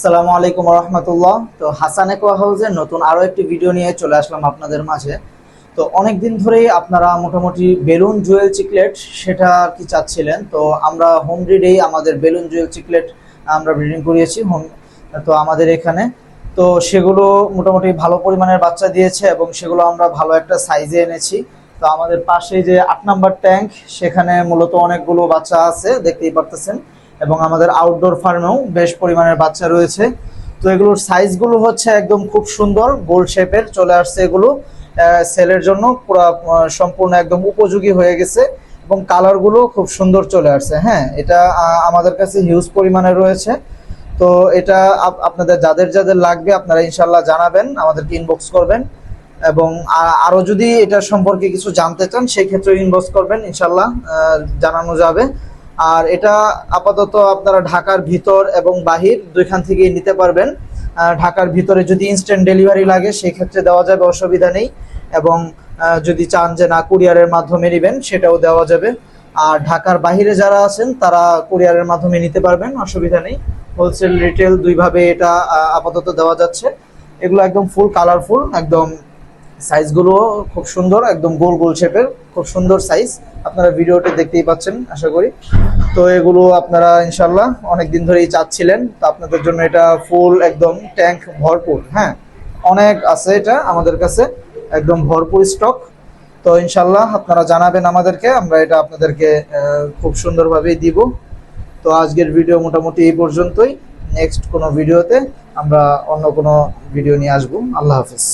আসসালামু আলাইকুম রহমতুল্লাহ তো হাসান একোয়া হাউসের নতুন আরও একটি ভিডিও নিয়ে চলে আসলাম আপনাদের মাঝে। তো অনেক দিন ধরেই আপনারা মোটামুটি বেলুন জুয়েল চিকলেট সেটা আর কি চাচ্ছিলেন। তো আমরা হোম ব্রিডেই আমাদের বেলুন জুয়েল চিকলেট আমরা ব্রিডিং করিয়েছি হোম, তো আমাদের এখানে। তো সেগুলো মোটামুটি ভালো পরিমাণের বাচ্চা দিয়েছে এবং সেগুলো আমরা ভালো একটা সাইজে এনেছি। তো আমাদের পাশে যে আট নাম্বার ট্যাঙ্ক, সেখানে মূলত অনেকগুলো বাচ্চা আছে, দেখতেই পারতেছেন। এবং আমাদের আউটডোর ফার্মেও বেশ পরিমাণের বাচ্চা রয়েছে। তো এগুলোর সাইজগুলো হচ্ছে একদম খুব সুন্দর, গোল শেপের চলে আসছে এগুলো। সেলের জন্য পুরো সম্পূর্ণ একদম উপযোগী হয়ে গেছে এবং কালারগুলো খুব সুন্দর চলে আসছে। হ্যাঁ এটা আমাদের কাছে হিউজ পরিমাণে রয়েছে। তো এটা আপ- আপনাদের যাদের যাদের লাগবে আপনারা ইনশাল্লাহ জানাবেন, আমাদেরকে ইনবক্স করবেন এবং আরও যদি এটা সম্পর্কে কিছু জানতে চান সেই ক্ষেত্রে ইনবক্স করবেন ইনশাল্লাহ জানানো যাবে। আর এটা আপাতত আপনারা ঢাকার ভিতর এবং বাহির দুইখান থেকেই নিতে পারবেন। ঢাকার ভিতরে যদি ইনস্ট্যান্ট ডেলিভারি লাগে সেই ক্ষেত্রে দেওয়া যাবে অসুবিধা নেই। এবং যদি চান যে না কুরিয়ারের মাধ্যমে নেবেন, সেটাও দেওয়া যাবে। আর ঢাকার বাহিরে যারা আছেন, তারা কুরিয়ারের মাধ্যমে নিতে পারবেন, অসুবিধা নেই। হোলসেল রিটেল দুইভাবে এটা আপাতত দেওয়া যাচ্ছে। এগুলো একদম ফুল কালারফুল একদম সাইজগুলো খুব সুন্দর, একদম গোল গোল শেপের, খুব সুন্দর সাইজ। আপনারা ভিডিওতে দেখতেই পাচ্ছেন, আশা করি। তো এগুলো আপনারা ইনশাল্লাহ অনেকদিন ধরেই চাচ্ছিলেন। তো আপনাদের জন্য এটা ফুল একদম ট্যাঙ্ক ভরপুর হ্যাঁ? অনেক আছে এটা আমাদের কাছে, একদম ভরপুর স্টক। তো ইনশাল্লাহ আপনারা জানাবেন আমাদেরকে, আমরা এটা আপনাদেরকে খুব সুন্দরভাবেই দিব। তো আজকের ভিডিও মোটামুটি এই পর্যন্তই। নেক্সট কোনো ভিডিওতে আমরা অন্য কোনো ভিডিও নিয়ে আসব। আল্লাহ হাফিজ।